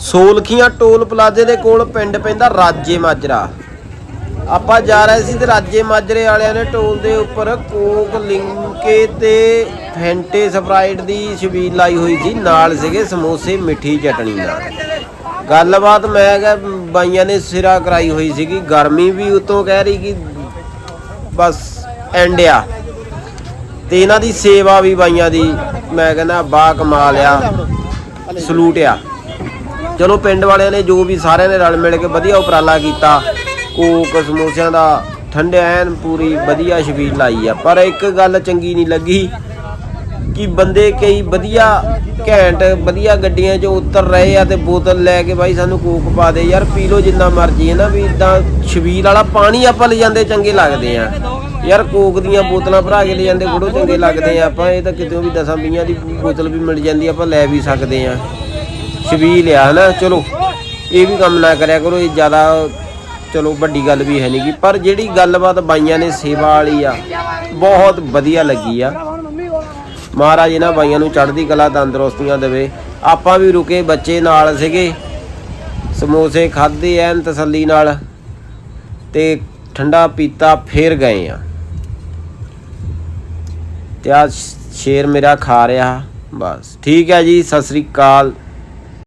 Solkhian toll ਪਲਾਜ਼ੇ ਦੇ ਕੋਲ ਪਿੰਡ ਪੈਂਦਾ ਰਾਜੇ ਮਾਜਰਾ। ਆਪਾਂ ਜਾ ਰਹੇ ਸੀ ਤੇ ਰਾਜੇ ਮਾਜਰੇ ਵਾਲਿਆਂ ਨੇ ਟੋਲ ਦੇ ਉੱਪਰ ਕੋਕ ਲਿੰਕੇ ਤੇ ਫੈਂਟੇ ਸਪਰਾਈਟ ਦੀ ਛਬੀਲ ਲਾਈ ਹੋਈ ਸੀ। ਨਾਲ ਸੀਗੇ ਸਮੋਸੇ, ਮਿੱਠੀ ਚਟਣੀ ਨਾਲ। ਗੱਲਬਾਤ ਮੈਂ ਕਿਹਾ, ਬਾਈਆਂ ਨੇ ਸਿਰਾ ਕਰਾਈ ਹੋਈ ਸੀਗੀ। ਗਰਮੀ ਵੀ ਉਤੋਂ ਕਹਿ ਰਹੀ ਕਿ ਬਸ ਐਂਡ ਆ। ਤੇ ਇਹਨਾਂ ਦੀ ਸੇਵਾ ਵੀ ਬਾਈਆਂ ਦੀ, ਮੈਂ ਕਹਿੰਦਾ ਬਾ ਕਮਾਲ ਆ। ਸਲੂਟ ਆ। ਚਲੋ ਪਿੰਡ ਵਾਲਿਆਂ ਨੇ ਜੋ ਵੀ ਸਾਰਿਆਂ ਨੇ ਰਲ ਮਿਲ ਕੇ ਵਧੀਆ ਉਪਰਾਲਾ ਕੀਤਾ, ਕੋਕ, ਸਮੋਸਿਆਂ ਦਾ ਠੰਡੇ ਐਨ ਪੂਰੀ ਵਧੀਆ ਛਬੀਲ ਲਾਈ ਆ। ਪਰ ਇੱਕ ਗੱਲ ਚੰਗੀ ਨਹੀਂ ਲੱਗੀ ਕਿ ਬੰਦੇ ਕਈ ਵਧੀਆ ਘੈਂਟ, ਵਧੀਆ ਗੱਡੀਆਂ 'ਚ ਉਤਰ ਰਹੇ ਆ ਤੇ ਬੋਤਲ ਲੈ ਕੇ ਬਾਈ ਸਾਨੂੰ ਕੋਕ ਪਾ ਦੇ। ਯਾਰ ਪੀ ਲਓ ਜਿੰਨਾ ਮਰਜ਼ੀ, ਹੈ ਨਾ ਵੀ ਇਦਾਂ ਛਬੀਲ ਵਾਲਾ ਪਾਣੀ ਆਪਾਂ ਲੈ ਜਾਂਦੇ ਚੰਗੇ ਲੱਗਦੇ ਆ। ਯਾਰ ਕੋਕ ਦੀਆਂ ਬੋਤਲਾਂ ਭਰਾ ਕੇ ਲੈ ਜਾਂਦੇ, ਬੜੋ ਚੰਗੇ ਲੱਗਦੇ ਆ। ਆਪਾਂ ਇਹ ਤਾਂ ਕਿਤੇ ਵੀ ਦਸਾਂ, ਵੀਹਾਂ ਦੀ ਬੋਤਲ ਵੀ ਮਿਲ ਜਾਂਦੀ, ਆਪਾਂ ਲੈ ਵੀ ਸਕਦੇ ਆ। ਛਬੀਲ ਆ ਨਾ ਚਲੋ। ਇਹ ਵੀ ਕੰਮ ਨਾ ਕਰਿਆ ਕਰੋ, ਇਹ ਜ਼ਿਆਦਾ ਚਲੋ ਵੱਡੀ ਗੱਲ ਵੀ ਹੈ ਨਹੀਂ ਗੀ। ਪਰ ਜਿਹੜੀ ਗੱਲਬਾਤ ਬਾਈਆਂ ਨੇ ਸੇਵਾ ਵਾਲੀ ਆ, ਬਹੁਤ ਵਧੀਆ ਲੱਗੀ ਆ। ਮਹਾਰਾਜ ਇਹਨਾਂ ਬਾਈਆਂ ਨੂੰ ਚੜ੍ਹਦੀ ਕਲਾ ਤੰਦਰੁਸਤੀਆਂ ਦੇਵੇ। ਆਪਾਂ ਵੀ ਰੁਕੇ, ਬੱਚੇ ਨਾਲ ਸੀਗੇ। ਸਮੋਸੇ ਖਾਦੇ ਐਨ ਤਸੱਲੀ ਨਾਲ। ਤੇ ਠੰਡਾ ਪੀਤਾ, ਫੇਰ ਗਏ ਆ। ਤੇ ਆ ਸ਼ੇਰ ਮੇਰਾ ਖਾ ਰਿਹਾ, ਬਸ। ਠੀਕ ਹੈ ਜੀ, ਸਤਿ ਸ੍ਰੀ ਅਕਾਲ।